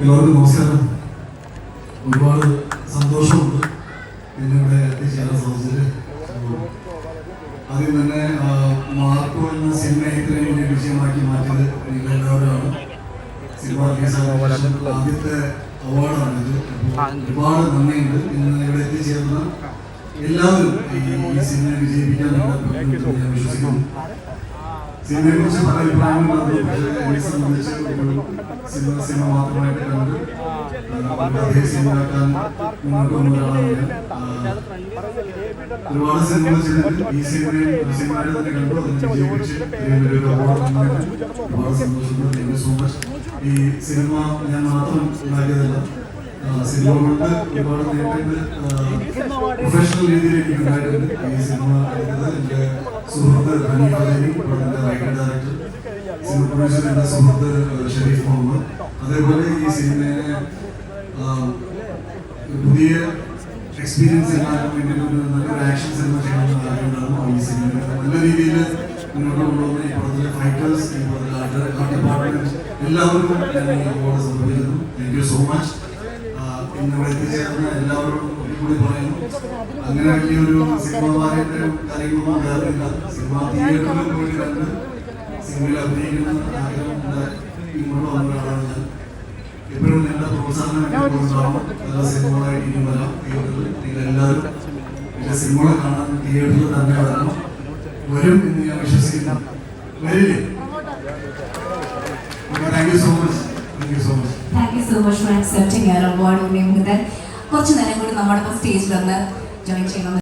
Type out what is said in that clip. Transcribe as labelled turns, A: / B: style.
A: എല്ലാവർക്കും നമസ്കാരം. ഒരുപാട് സന്തോഷമുണ്ട് എന്നിവിടെ എത്തിച്ചേരാൻ സാധിച്ചത് ആദ്യം തന്നെ മാർക്കോ എന്ന സിനിമ ഇത്രയും വലിയ വിഷയമാക്കി മാറ്റിയത് നിങ്ങളെല്ലാവരുമാണ്. സിനിമ ആദ്യത്തെ അവാർഡാണിത്. ഒരുപാട് നന്ദിയുണ്ട്. ഇന്ന് ഇവിടെ എത്തിച്ചേർന്ന എല്ലാവരും ഈ സിനിമയെ സിനിമ വിജയിപ്പിക്കാൻ വിശ്വസിക്കുന്നു. സിനിമയെ കുറിച്ച് പല അഭിപ്രായങ്ങളുണ്ട് പക്ഷേ എന്നെ സംബന്ധിച്ച് സിനിമ സിനിമ മാത്രമായിട്ട് കണ്ട് അതേ സിനിമയാക്കാൻ മുന്നോട്ട് വന്ന ഒരാളാണ് ഒരുപാട് സിനിമകൾ ചെയ്തിട്ട് ഈ സിനിമയും ഒരു സിനിമയുടെ തന്നെ കണ്ടു. അതിന് വിജയിപ്പിച്ച് വലിയൊരു ഒരുപാട് സന്തോഷമുണ്ട്. താങ്ക് യു സോ മച്ച് ഈ സിനിമ ഞാൻ മാത്രം ഉണ്ടാക്കിയതല്ല. സിനിമ കൊണ്ട് ഒരുപാട് നേട്ടങ്ങൾ പ്രൊഫഷണൽ രീതിയിലേക്ക് ഉണ്ടായിട്ടുണ്ട്. ഈ സിനിമ എടുത്തത് എന്റെ സുഹൃത്ത് ഹനി അലി പടത്തിന്റെ റൈറ്റർ ഡയറക്ടർ സിനിമ പ്രൊഡ്യൂസർ എന്റെ സുഹൃത്ത് ഷെരീഫ് മുഹമ്മദ്. അതേപോലെ ഈ സിനിമയെ ആ, പുതിയ എക്സ്പീരിയൻസ് എല്ലാവർക്കും വേണ്ടി ഒരു നല്ലൊരു ആക്ഷൻ സിനിമ ചെയ്യണമെന്ന് ആഗ്രഹമുണ്ടായിരുന്നു ഈ സിനിമ നല്ല രീതിയിൽ മുന്നോട്ട് കൊണ്ടുവന്ന ഈ പടത്തിലെ ഫൈറ്റേഴ്സ് ഈ പടത്തിലെ ആർട്ട് ഡിപ്പാർട്ട്മെന്റ് എല്ലാവർക്കും ഞാൻ ഈ അവാർഡ് സമർപ്പിക്കുന്നു. താങ്ക് യു സോ മച്ച് ഇന്ന് എത്തിച്ചേർന്ന എല്ലാവരും ഒരിക്കൽ കൂടി പറയുന്നു. അങ്ങനെ വലിയൊരു സിനിമ വാര്യന്റെ കാര്യങ്ങളൊന്നും വേറില്ല സിനിമ തിയേറ്ററിൽ പോയി കണ്ട് സിനിമയിൽ അഭിനയിക്കുന്ന ആഗ്രഹമുണ്ട് ഇങ്ങോട്ട് വന്ന ഞാൻ. എപ്പോഴും നിങ്ങളുടെ പ്രോത്സാഹനം ഉണ്ടാവണം നല്ല സിനിമകളായിട്ട് ഇനി വരാം തിയേറ്ററിൽ. നിങ്ങൾ എല്ലാവരും എന്റെ സിനിമകളെ കാണാൻ തിയേറ്ററിൽ തന്നെ വരണം. വരും എന്ന് ഞാൻ വിശ്വസിക്കുന്നു. വരില്ലേ? Thank you so much thank you so much
B: for accepting your award Unni Mukundan കുറച്ച് നേരം കൂടി നമ്മുടെ സ്റ്റേജിൽ വന്ന് ജോയിൻ ചെയ്യണം.